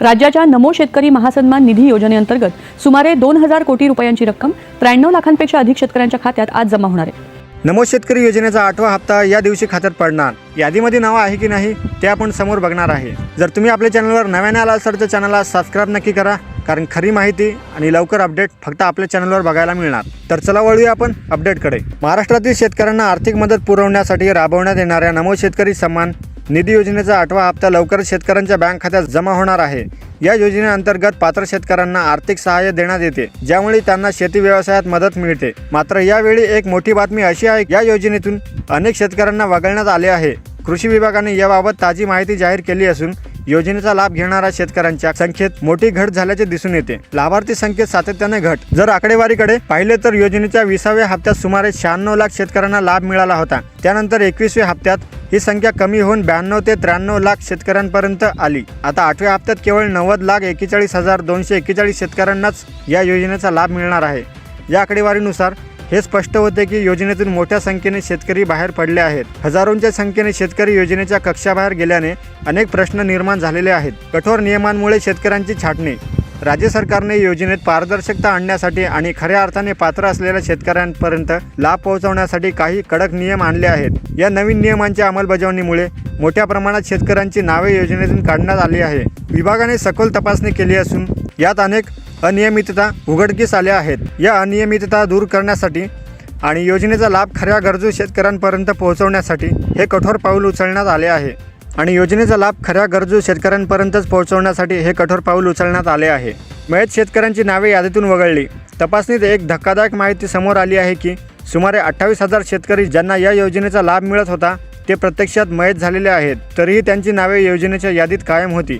राज्याच्या नमो शेतकरी महासन्मान निधी योजनेअंतर्गत सुमारे दोन हजार कोटी रुपयांची रक्कम त्र्याण्णव लाखांपेक्षा अधिक शेतकऱ्यांच्या खात्यात आज जमा होणार आहे. नमो शेतकरी योजनेचा आठवा हप्ता या दिवशी खात्यात पडणार. यादीमध्ये नावं आहे की नाही ते आपण समोर बघणार आहे. जर तुम्ही आपल्या चॅनलवर नव्याने आला असाल तर चॅनलला सबस्क्राईब नक्की करा कारण खरी माहिती आणि लवकर अपडेट फक्त आपल्या चॅनलवर बघायला मिळणार. तर चला वळूया आपण अपडेटकडे. महाराष्ट्रातील शेतकऱ्यांना आर्थिक मदत पुरवण्यासाठी राबवण्यात येणाऱ्या नमो शेतकरी सन्मान निधी योजनेचा आठवा हप्ता लवकरच शेतकऱ्यांच्या बँक खात्यात जमा होणार आहे. या योजनेअंतर्गत पात्र शेतकऱ्यांना आर्थिक सहाय्य देण्यात येते ज्यामुळे त्यांना शेती व्यवसायात मदत मिळते. मात्र यावेळी एक मोठी बातमी अशी आहे की या योजनेतून अनेक शेतकऱ्यांना वगळण्यात आले आहे. कृषी विभागाने याबाबत ताजी माहिती जाहीर केली असून योजनेचा लाभ घेणाऱ्या शेतकऱ्यांच्या संख्येत मोठी घट झाल्याचे दिसून येते. लाभार्थी संख्येत सातत्याने घट. जर आकडेवारीकडे पाहिले तर योजनेच्या विसाव्या हप्त्यात सुमारे शहाण्णव लाख शेतकऱ्यांना लाभ मिळाला होता. त्यानंतर एकवीसव्या हप्त्यात ही संख्या कमी होऊन ब्याण्णव ते त्र्याण्णव लाख शेतकऱ्यांपर्यंत आली. आता आठव्या हप्त्यात केवळ नव्वद लाख एकेचाळीस हजार दोनशे एकेचाळीस शेतकऱ्यांनाच या योजनेचा लाभ मिळणार आहे. या आकडेवारीनुसार हे स्पष्ट होते की योजनेतून मोठ्या संख्येने शेतकरी बाहेर पडले आहेत. हजारोंच्या संख्येने शेतकरी योजनेच्या कक्षाबाहेर गेल्याने अनेक प्रश्न निर्माण झालेले आहेत. कठोर नियमांमुळे शेतकऱ्यांची छाटणी राज्य सरकारने योजनेत पारदर्शकता आणण्यासाठी आणि खऱ्या अर्थाने पात्र असलेल्या शेतकऱ्यांपर्यंत लाभ पोहोचवण्यासाठी काही कडक नियम आणले आहेत. या नवीन नियमांच्या अंमलबजावणीमुळे मोठ्या प्रमाणात शेतकऱ्यांची नावे योजनेतून काढण्यात आली आहे. विभागाने सखोल तपासणी केली असून यात अनेक अनियमितता उघडकीस आल्या आहेत. या अनियमितता दूर करण्यासाठी आणि योजनेचा लाभ खऱ्या गरजू शेतकऱ्यांपर्यंत पोहोचवण्यासाठी हे कठोर पाऊल उचलण्यात आले आहे. आणि योजनेचा लाभ खऱ्या गरजू शेतकऱ्यांपर्यंतच पोहोचवण्यासाठी हे कठोर पाऊल उचलण्यात आले आहे. मयत शेतकऱ्यांची नावे यादीतून वगळली. तपासणीत एक धक्कादायक माहिती समोर आली आहे की सुमारे अठ्ठावीस हजार शेतकरी ज्यांना या योजनेचा लाभ मिळत होता ते प्रत्यक्षात मयत झालेले आहेत तरीही त्यांची नावे योजनेच्या यादीत कायम होती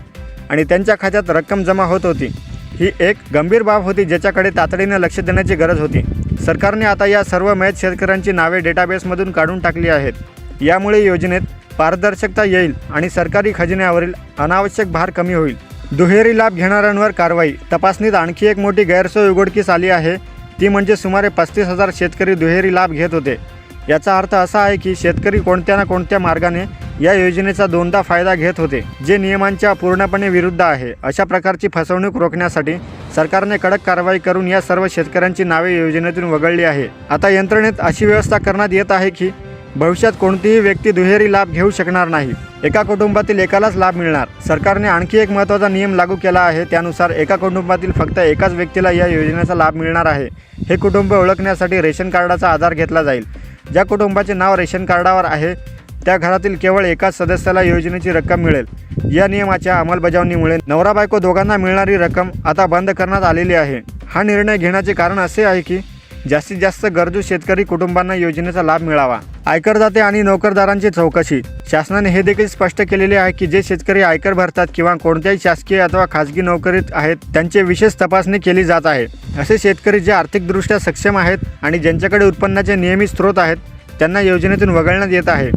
आणि त्यांच्या खात्यात रक्कम जमा होत होती. ही एक गंभीर बाब होती ज्याच्याकडे तातडीनं लक्ष देण्याची गरज होती. सरकारने आता या सर्व मयत शेतकऱ्यांची नावे डेटाबेसमधून काढून टाकली आहेत. यामुळे योजनेत पारदर्शकता येईल आणि सरकारी खजिन्यावरील अनावश्यक भार कमी होईल. दुहेरी लाभ घेणाऱ्यांवर कारवाई. तपासणीत आणखी एक मोठी गैरसोय उघडकीस आली आहे. ती म्हणजे सुमारे पस्तीस हजार शेतकरी दुहेरी लाभ घेत होते. याचा अर्थ असा आहे की शेतकरी कोणत्या ना कोणत्या मार्गाने या योजनेचा दोनदा फायदा घेत होते जे नियमांच्या पूर्णपणे विरुद्ध आहे. अशा प्रकारची फसवणूक रोखण्यासाठी सरकारने कडक कारवाई करून या सर्व शेतकऱ्यांची नावे योजनेतून वगळली आहे. आता यंत्रणेत अशी व्यवस्था करण्यात येत आहे की भविष्यात कोणतीही व्यक्ती दुहेरी लाभ घेऊ शकणार नाही. एका कुटुंबातील एकालाच लाभ मिळणार. सरकारने आणखी एक महत्त्वाचा नियम लागू केला आहे त्यानुसार एका कुटुंबातील फक्त एकाच व्यक्तीला या योजनेचा लाभ मिळणार आहे. हे कुटुंब ओळखण्यासाठी रेशन कार्डाचा आधार घेतला जाईल. ज्या कुटुंबाचे नाव रेशन कार्डावर आहे त्या घरातील केवळ एकाच सदस्याला योजनेची रक्कम मिळेल. या नियमाच्या अंमलबजावणीमुळे नवरा बायको दोघांना मिळणारी रक्कम आता बंद करण्यात आलेली आहे. हा निर्णय घेण्याचे कारण असे आहे की जास्तीत जास्त गरजू शेतकरी कुटुंबांना योजनेचा लाभ मिळावा. आयकरदाते आणि नोकरदारांची चौकशी. शासनाने हे देखील स्पष्ट केलेले आहे की जे शेतकरी आयकर भरतात किंवा कोणत्याही शासकीय अथवा खाजगी नोकरीत आहेत त्यांचे विशेष तपासणी केली जात आहे. असे शेतकरी जे आर्थिकदृष्ट्या सक्षम आहेत आणि ज्यांच्याकडे उत्पन्नाचे नियमित स्रोत आहेत त्यांना योजनेतून वगळण्यात येत आहे.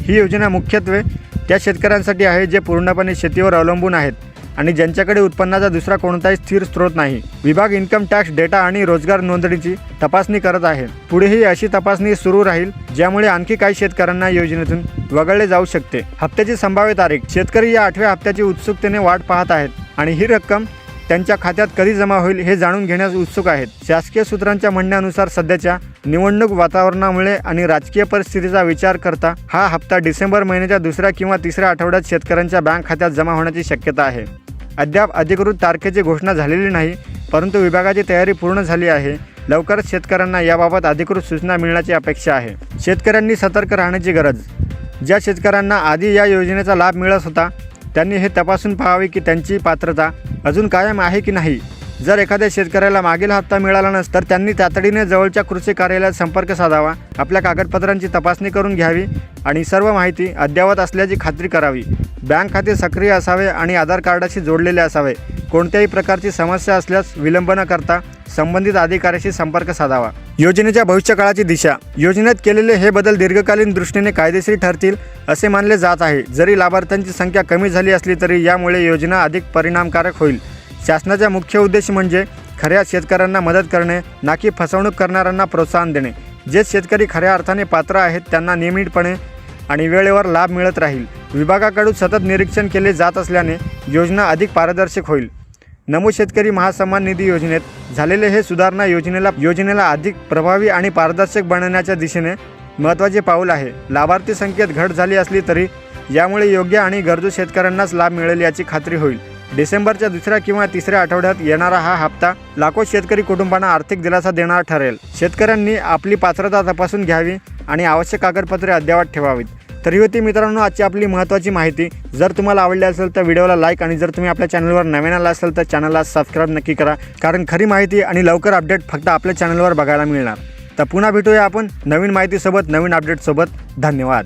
ही योजना मुख्यत्वे त्या शेतकऱ्यांसाठी आहे जे पूर्णपणे शेतीवर अवलंबून आहेत. आणि ज्यांच्याकडे उत्पन्नाचा दुसरा कोणताही स्थिर स्रोत नाही. विभाग इन्कम टॅक्स डेटा आणि रोजगार नोंदणीची तपासणी करत आहे. पुढेही अशी तपासणी सुरू राहील ज्यामुळे आणखी काही शेतकऱ्यांना योजनेतून वगळले जाऊ शकते. हप्त्याची संभाव्य तारीख. शेतकरी या आठव्या हप्त्याची उत्सुकतेने वाट पाहत आहेत आणि ही रक्कम त्यांच्या खात्यात कधी जमा होईल हे जाणून घेण्यास उत्सुक आहेत. शासकीय सूत्रांच्या म्हणण्यानुसार सध्याच्या निवडणूक वातावरणामुळे आणि राजकीय परिस्थितीचा विचार करता हा हप्ता डिसेंबर महिन्याच्या दुसऱ्या किंवा तिसऱ्या आठवड्यात शेतकऱ्यांच्या बँक खात्यात जमा होण्याची शक्यता आहे. अद्याप अधिकृत तारखेची घोषणा झालेली नाही परंतु विभागाची तयारी पूर्ण झाली आहे. लवकरच शेतकऱ्यांना याबाबत अधिकृत सूचना मिळण्याची अपेक्षा आहे. शेतकऱ्यांनी सतर्क राहण्याची गरज. ज्या शेतकऱ्यांना आधी या योजनेचा लाभ मिळत होता त्यांनी हे तपासून पाहावे की त्यांची पात्रता अजून कायम आहे की नाही. जर एखाद्या शेतकऱ्याला मागील हप्ता मिळाला नस तर त्यांनी तातडीने जवळच्या कृषी कार्यालयात संपर्क साधावा आपल्या कागदपत्रांची तपासणी करून घ्यावी आणि सर्व माहिती अद्ययावत असल्याची खात्री करावी. बँक खाते सक्रिय असावे आणि आधार कार्डाशी जोडलेले असावे. कोणत्याही प्रकारची समस्या असल्यास विलंब न करता संबंधित अधिकाऱ्याशी संपर्क साधावा. योजनेच्या भविष्यकाळाची दिशा. योजनेत केलेले हे बदल दीर्घकालीन दृष्टीने कायदेशीर ठरतील असे मानले जात आहे. जरी लाभार्थ्यांची संख्या कमी झाली असली तरी यामुळे योजना अधिक परिणामकारक होईल. शासनाचा मुख्य उद्देश म्हणजे खऱ्या शेतकऱ्यांना मदत करणे ना की फसवणूक करणाऱ्यांना प्रोत्साहन देणे. जे शेतकरी खऱ्या अर्थाने पात्र आहेत त्यांना नियमितपणे आणि वेळेवर लाभ मिळत राहील. विभागाकडून सतत निरीक्षण केले जात असल्याने योजना अधिक पारदर्शक होईल. नमो शेतकरी महासन्मान निधी योजनेत झालेले हे सुधारणा योजनेला योजनेला अधिक प्रभावी आणि पारदर्शक बनवण्याच्या दिशेने महत्त्वाचे पाऊल आहे. लाभार्थी संख्येत घट झाली असली तरी यामुळे योग्य आणि गरजू शेतकऱ्यांनाच लाभ मिळेल याची खात्री होईल. डिसेंबरच्या दुसऱ्या किंवा तिसऱ्या आठवड्यात येणारा हा हप्ता लाखो शेतकरी कुटुंबांना आर्थिक दिलासा देणार ठरेल. शेतकऱ्यांनी आपली पात्रता तपासून घ्यावी आणि आवश्यक कागदपत्रे अद्ययावत ठेवावीत. तर ही होती मित्रांनो आजची आपली महत्त्वाची माहिती. जर तुम्हाला आवडली असेल तर व्हिडिओला लाईक आणि जर तुम्ही आपल्या चॅनलवर नवीन आला असेल तर चॅनलला सबस्क्राईब नक्की करा. कारण खरी माहिती आणि लवकर अपडेट फक्त आपल्या चॅनलवर बघायला मिळणार. तर पुन्हा भेटूया आपण नवीन माहितीसोबत नवीन अपडेटसोबत धन्यवाद.